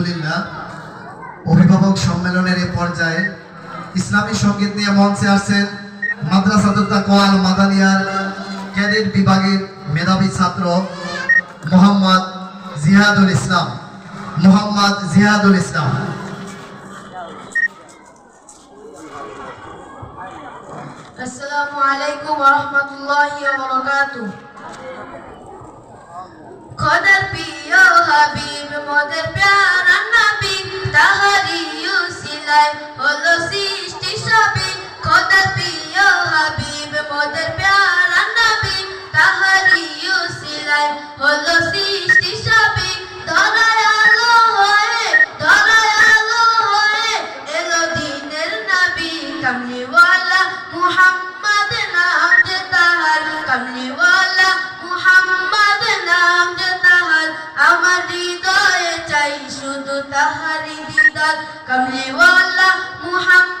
আলহামদুলিল্লাহ অভিভাবক সম্মেলনের এ পর্যায়ে ইসলামী সঙ্গীত নিয়ে মঞ্চে আসছেন মাদ্রাসাতুল্লাহ কোয়াল মাদানিয়ার ক্যাডেট বিভাগের মেধাবী ছাত্র মোহাম্মদ জিহাদুল ইসলাম মোহাম্মদ জিহাদুল ইসলাম السلام عليكم ورحمة الله وبركاته খোদার প্রিয় হাবিব মোদের প্যারা তাহারি দিদার। কমলিওয়ালা মুহাম্মদ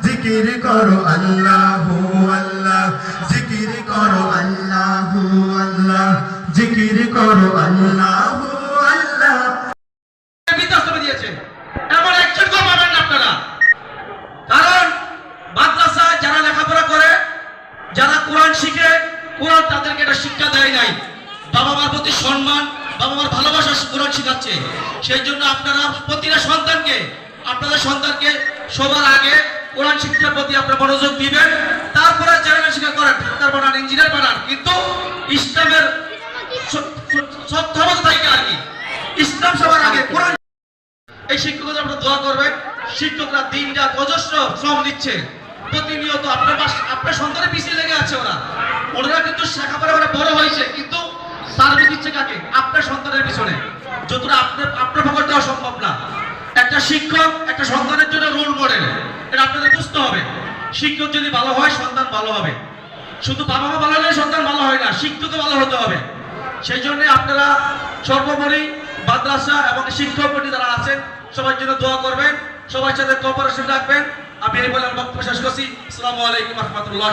জিকির করো আল্লাহ আল্লাহ, জিকির করো আল্লাহ আল্লাহ, জিকির করো আল্লাহ যারা লেখাপড়া করে, যারা শিখে, কোরআন তাদেরকে এটা শিক্ষা দেয় নাই। বাবা মার প্রতি সম্মান বাবা মার শিখাচ্ছে। সেই জন্য আপনারা প্রতিটা সন্তানকে, আপনাদের সন্তানকে সবার আগে কোরআন শিক্ষার প্রতি আপনারা মনোযোগ দিবেন। তারপরে জেনারেল শিক্ষা করেন ডাক্তার বানান ইঞ্জিনিয়ার বানান। কিন্তু ইসলামের আর কি? ইসলাম সবার আগে। কোরআন এই শিক্ষকদের আপনারা দোয়া করবেন। শিক্ষকরা দিন রাত অজস্র শ্রম দিচ্ছে প্রতিনিয়ত আপনার আপনার সন্তানের পিছিয়ে লেগে আছে ওরা। ওনারা কিন্তু লেখাপড়া করে বড় হয়েছে, কিন্তু সার্ভিস দিচ্ছে কাকে? শিক্ষক যদি ভালো হয়, সন্তান ভালো হবে। শুধু বাবা মা ভালো হলে সন্তান ভালো হয় না শিক্ষক ভালো হতে হবে। সেই জন্য আপনারা সর্বোপরি মাদ্রাসা এবং শিক্ষক যারা আছেন, সবার জন্য দোয়া করবেন, সবার সাথে কোঅপারেশন রাখবেন। আমি এই বলে বক্তব্য শেষ করছি। আসসালামু আলাইকুম রহমতুল্লাহ